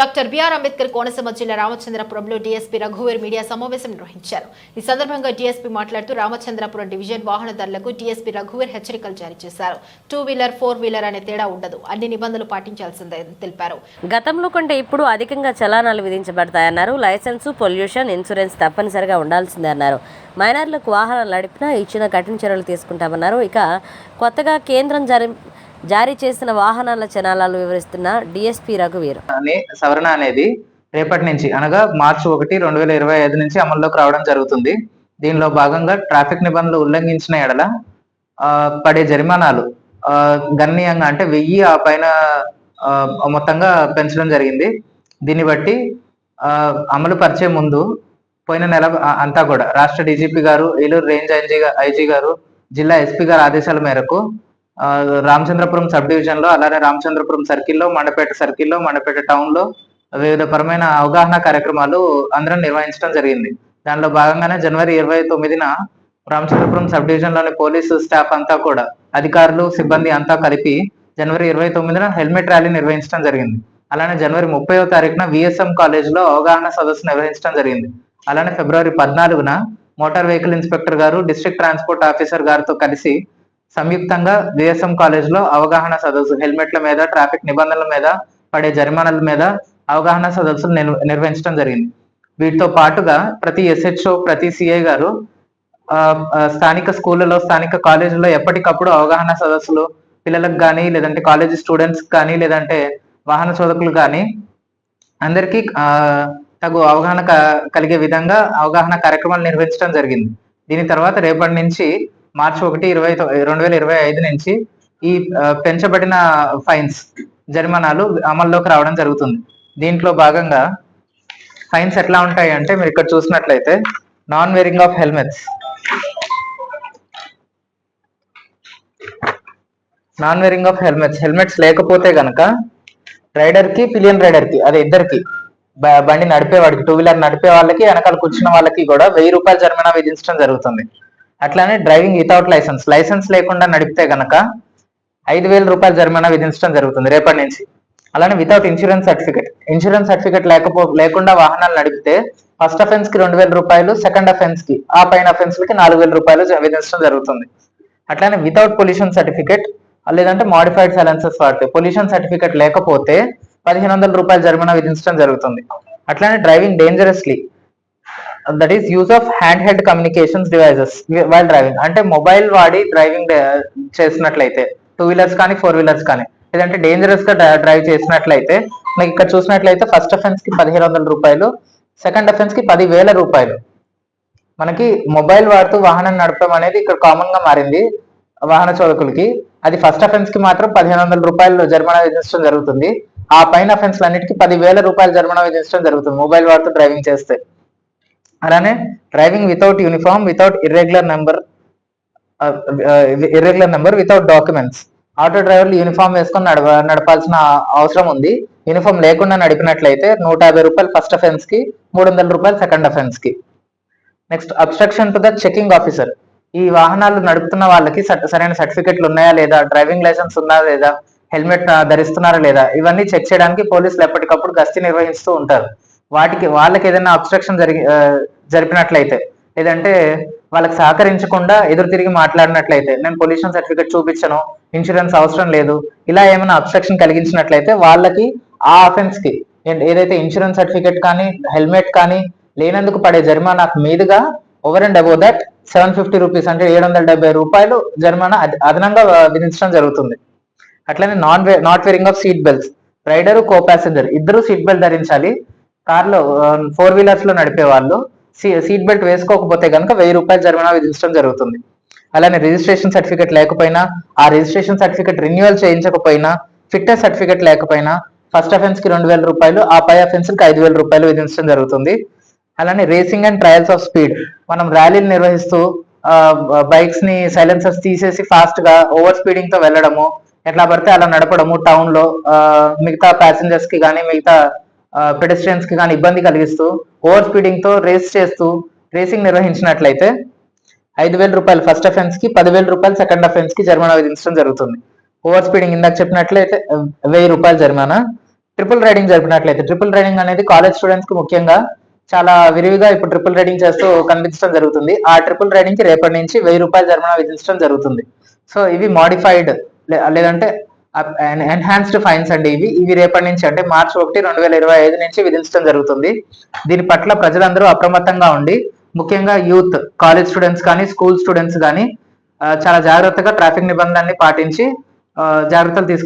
Doctor BR Ambedkar Konaseema జిల్లా రామచంద్రపురంలో DSP రఘువీర్ media సమావేశం నిర్వహించారు. ఈ సందర్భంగా డీఎస్పీ మాట్లాడుతూ రామచంద్రపురం డివిజన్ వాహనదారులకు డీఎస్పీ రఘువీర్ హెచ్చరికలు జారీ చేశారు. టూ వీలర్ ఫోర్ వీలర్ అనే తేడా ఉండదు. అన్ని నిబంధనలు పాటించాల్సిందని తెలిపారు. గతంలో కంటే ఇప్పుడు అధికంగా చలానాలు విధించబడతాయన్నారు. లైసెన్సు పొల్యూషన్ ఇన్సూరెన్స్ తప్పనిసరిగా ఉండాల్సిందే అన్నారు. మైనర్లకు వాహనాలు నడిపినా ఇచ్చిన కఠిన చర్యలు తీసుకుంటామన్నారు. ఇక కొత్తగా కేంద్రం జరి జారీ చేసిన వాహనాల చలానాలు వివరిస్తున్న డిఎస్పీ రఘువీర్. సవరణ అనేది రేపటి నుంచి అనగా మార్చి ఒకటి రెండు వేల ఇరవై ఐదు నుంచి అమల్లోకి రావడం జరుగుతుంది. దీనిలో భాగంగా ట్రాఫిక్ నిబంధనలు ఉల్లంఘించిన ఎడల పడే జరిమానాలు గణనీయంగా అంటే వెయ్యి ఆ పైన మొత్తంగా పెంచడం జరిగింది. దీన్ని బట్టి అమలు పరిచే ముందు పోయిన నెల అంతా కూడా రాష్ట్ర డీజీపీ గారు ఏలూరు రేంజ్ ఐజీ ఐజీ గారు జిల్లా ఎస్పీ గారి ఆదేశాల మేరకు రామచంద్రపురం సబ్ డివిజన్లో అలానే రామచంద్రపురం సర్కిల్లో మండపేట సర్కిల్లో మండపేట టౌన్లో వివిధ పరమైన అవగాహన కార్యక్రమాలు అందరం నిర్వహించడం జరిగింది. దానిలో భాగంగానే జనవరి ఇరవై తొమ్మిదిన రామచంద్రపురం సబ్ డివిజన్లోని పోలీసు స్టాఫ్ అంతా కూడా అధికారులు సిబ్బంది అంతా కలిపి జనవరి ఇరవై తొమ్మిదిన హెల్మెట్ ర్యాలీ నిర్వహించడం జరిగింది. అలానే జనవరి ముప్పైవ తారీఖున విఎస్ఎం కాలేజ్లో అవగాహన సదస్సు నిర్వహించడం జరిగింది. అలానే ఫిబ్రవరి పద్నాలుగున మోటార్ వెహికల్ ఇన్స్పెక్టర్ గారు డిస్ట్రిక్ట్ ట్రాన్స్పోర్ట్ ఆఫీసర్ గారితో కలిసి సంయుక్తంగా విఎస్ఎం కాలేజ్లో అవగాహన సదస్సు హెల్మెట్ల మీద ట్రాఫిక్ నిబంధనల మీద పడే జరిమానాల మీద అవగాహన సదస్సులు నిర్వహించడం జరిగింది. వీటితో పాటుగా ప్రతి ఎస్హెచ్ఓ ప్రతి సిఐ గారు స్థానిక స్కూళ్ళలో స్థానిక కాలేజీలో ఎప్పటికప్పుడు అవగాహన సదస్సులు పిల్లలకు కానీ లేదంటే కాలేజీ స్టూడెంట్స్ కానీ లేదంటే వాహన చోదకులు కానీ అందరికీ తగు అవగాహన క- కలిగే విధంగా అవగాహన కార్యక్రమాలు నిర్వహించడం జరిగింది. దీని తర్వాత రేపటి నుంచి మార్చి ఒకటి ఇరవై రెండు వేల ఇరవై ఐదు నుంచి ఈ పెంచబడిన ఫైన్స్ జరిమానాలు అమల్లోకి రావడం జరుగుతుంది. దీంట్లో భాగంగా ఫైన్స్ ఎట్లా ఉంటాయి అంటే మీరు ఇక్కడ చూసినట్లయితే non wearing of helmets. Non wearing of helmets helmets లేకపోతే గనక రైడర్కి పిలియన్ రైడర్కి అదే ఇద్దరికి బండి నడిపేవాడికి టూ వీలర్ నడిపే వాళ్ళకి వెనకాల కూర్చున్న వాళ్ళకి కూడా వెయ్యి రూపాయల జరిమానా విధించడం జరుగుతుంది. అట్లానే డ్రైవింగ్ వితౌట్ లైసెన్స్ లైసెన్స్ లేకుండా నడిపితే గనక ఐదు వేల రూపాయల జరిమానా విధించడం జరుగుతుంది రేపటి నుంచి. అలానే without insurance certificate insurance certificate లేకపో లేకుండా వాహనాలు నడిపితే ఫస్ట్ అఫెన్స్కి రెండు వేల రూపాయలు సెకండ్ అఫెన్స్కి ఆ పైన అఫెన్స్కి నాలుగు వేల రూపాయలు విధించడం జరుగుతుంది. అట్లానే వితౌట్ పొల్యూషన్ సర్టిఫికేట్ లేదంటే మాడిఫైడ్ సైలెన్సెస్ వాడితే పొల్యూషన్ సర్టిఫికేట్ లేకపోతే పదిహేను వందల రూపాయల జరిమానా విధించడం జరుగుతుంది. అట్లానే driving dangerously that is use of hand held communications devices while driving అంటే మొబైల్ వాడి డ్రైవింగ్ చేసినట్లయితే టూ వీలర్స్ కానీ ఫోర్ వీలర్స్ కానీ లేదంటే డేంజరస్గా డ్రైవ్ చేసినట్లయితే మీకు ఇక్కడ చూసినట్లయితే ఫస్ట్ అఫెన్స్కి పదిహేను వందల రూపాయలు సెకండ్ అఫెన్స్కి పది వేల రూపాయలు. మనకి మొబైల్ వాడుతూ వాహనం నడపడం అనేది ఇక్కడ కామన్గా మారింది వాహన చోదకులకి. అది ఫస్ట్ అఫెన్స్కి మాత్రం పదిహేను వందల రూపాయలు జరిమానా విధించడం జరుగుతుంది. ఆ పైన అఫెన్స్ అన్నిటికీ పది వేల జరిమానా విధించడం జరుగుతుంది మొబైల్ వాడుతూ డ్రైవింగ్ చేస్తే. అలానే driving without uniform without irregular number irregular number without documents auto డ్రైవర్లు యూనిఫామ్ వేసుకొని నడవ నడపాల్సిన అవసరం ఉంది. యూనిఫామ్ లేకుండా నడిపినట్లయితే నూట యాభై రూపాయలు ఫస్ట్ అఫెన్స్కి మూడు వందల రూపాయలు second అఫెన్స్కి. Next obstruction to the checking officer ఈ వాహనాలు నడుపుతున్న వాళ్ళకి సరైన సర్టిఫికెట్లు ఉన్నాయా లేదా? డ్రైవింగ్ లైసెన్స్ ఉందా లేదా? హెల్మెట్ ధరిస్తున్నారా లేదా? ఇవన్నీ చెక్ చేయడానికి పోలీసులు ఎప్పటికప్పుడు గస్తీ నిర్వహిస్తూ ఉంటారు. వాటికి వాళ్ళకి ఏదైనా అబ్స్ట్రక్షన్ జరిగి జరిపినట్లయితే లేదంటే వాళ్ళకి సహకరించకుండా ఎదురు తిరిగి మాట్లాడినట్లయితే నేను పొల్యూషన్ సర్టిఫికేట్ చూపించను ఇన్సూరెన్స్ అవసరం లేదు ఇలా ఏమైనా అబ్స్ట్రక్షన్ కలిగించినట్లయితే వాళ్ళకి ఆ అఫెన్స్కి ఏదైతే ఇన్సూరెన్స్ సర్టిఫికేట్ కానీ హెల్మెట్ కానీ లేనందుకు పడే జరిమానా మీదుగా over and above that seven fifty rupees అంటే ఏడు వందల డెబ్బై రూపాయలు జరిమానా అదనంగా విధించడం జరుగుతుంది. అట్లనే non not wearing of seat belts rider co passenger ఇద్దరు సీట్ బెల్ట్ ధరించాలి. కార్లో ఫోర్ వీలర్స్లో నడిపే వాళ్ళు సీట్ బెల్ట్ వేసుకోకపోతే కనుక వెయ్యి రూపాయల జరిమానా విధించడం జరుగుతుంది. అలానే రిజిస్ట్రేషన్ సర్టిఫికేట్ లేకపోయినా ఆ రిజిస్ట్రేషన్ సర్టిఫికేట్ రిన్యూవల్ చేయించకపోయినా ఫిట్నెస్ సర్టిఫికేట్ లేకపోయినా ఫస్ట్ అఫెన్స్కి రెండు వేల రూపాయలు ఆ పై అఫెన్స్కి ఐదు వేల రూపాయలు విధించడం జరుగుతుంది. అలానే racing and trials of speed మనం ర్యాలీలు నిర్వహిస్తూ బైక్స్ని సైలెన్సర్స్ తీసేసి ఫాస్ట్గా ఓవర్ స్పీడింగ్తో వెళ్ళడము ఎట్లా పడితే అలా నడపడము టౌన్లో మిగతా ప్యాసింజర్స్కి కానీ మిగతా పెడెస్ట్రియన్స్కి కానీ ఇబ్బంది కలిగిస్తూ ఓవర్ స్పీడింగ్తో రేస్ చేస్తూ రేసింగ్ నిర్వహించినట్లయితే ఐదు వేల రూపాయలు ఫస్ట్ అఫెన్స్కి పదివేల రూపాయలు సెకండ్ అఫెన్స్కి జరిమానా విధించడం జరుగుతుంది. ఓవర్ స్పీడింగ్ ఇందాక చెప్పినట్లయితే వెయ్యి రూపాయలు జరిమానా. ట్రిపుల్ రైడింగ్ జరిపినట్లయితే ట్రిపుల్ రైడింగ్ అనేది కాలేజ్ స్టూడెంట్స్కి ముఖ్యంగా చాలా విరివిగా ఇప్పుడు ట్రిపుల్ రైడింగ్ చేస్తూ కనిపించడం జరుగుతుంది. ఆ ట్రిపుల్ రైడింగ్కి రేపటి నుంచి వెయ్యి రూపాయలు జరిమానా విధించడం జరుగుతుంది. సో ఇవి మాడిఫైడ్ లేదంటే ఎన్హాన్స్డ్ ఫైన్స్ అండి ఇవి. ఇవి రేపటి నుంచి అంటే మార్చి ఒకటి రెండు వేల ఇరవై ఐదు నుంచి విధించడం జరుగుతుంది. దీని పట్ల ప్రజలందరూ అప్రమత్తంగా ఉండి ముఖ్యంగా యూత్ కాలేజ్ స్టూడెంట్స్ కానీ స్కూల్ స్టూడెంట్స్ కానీ చాలా జాగ్రత్తగా ట్రాఫిక్ నిబంధనల్ని పాటించి జాగ్రత్తలు తీసుకు